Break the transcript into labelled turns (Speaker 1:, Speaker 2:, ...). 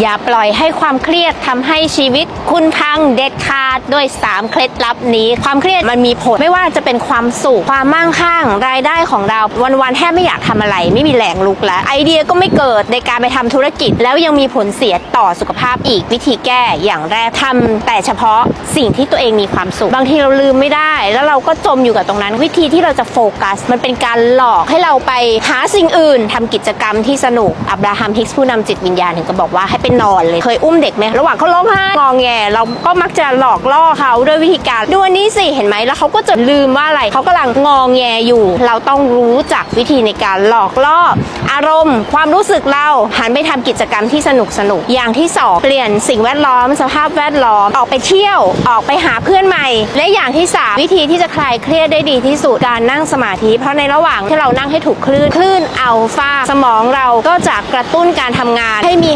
Speaker 1: อย่าปล่อยให้ความเครียดทำให้ชีวิตคุณพังเด็ดขาดด้วย 3 เคล็ดลับนี้ ความเครียดมันมีผลไม่ว่าจะเป็นความสุขความมั่งคั่งรายได้ของเราวันๆแทบไม่อยากทำอะไร ไม่มีแรงลุกแล้ว ไอเดียก็ไม่เกิดในการไปทำธุรกิจ แล้วยังมีผลเสียต่อสุขภาพอีกวิธีแก้อย่างแรกทำแต่เฉพาะสิ่งที่ตัวเองมีความสุข บางทีเราลืมไม่ได้ แล้วเราก็จมอยู่กับตรงนั้น วิธีที่เราจะโฟกัส มันเป็นการหลอกให้เราไปหาสิ่งอื่นทำกิจกรรมที่สนุกอับราฮัมฮิกส์ผู้นำจิตวิญญาณถึงก็บอกว่าให้ไปนอนเลยเคยอุ้มเด็กไหมระหว่างเขาร้องไห้งองแงเราก็มักจะหลอกล่อเขาด้วยวิธีการดูนนี้สิเห็นไหมแล้วเขาก็จะลืมว่าอะไรเขากำลังงอแงอยู่ เราต้องรู้จักวิธีในการหลอกล่ออารมณ์ ความรู้สึกเราหันไปทำกิจกรรมที่สนุกสนุกอย่างที่สองเปลี่ยนสิ่งแวดล้อมสภาพแวดล้อมออกไปเที่ยวออกไปหาเพื่อนใหม่ และอย่างที่สามวิธีที่จะคลายเครียดได้ดีที่สุดการนั่งสมาธิ เพราะในระหว่างที่เรานั่งให้ถูกคลื่นคลื่นอัลฟาสมองเราก็จะกระตุ้นการทำงานให้มี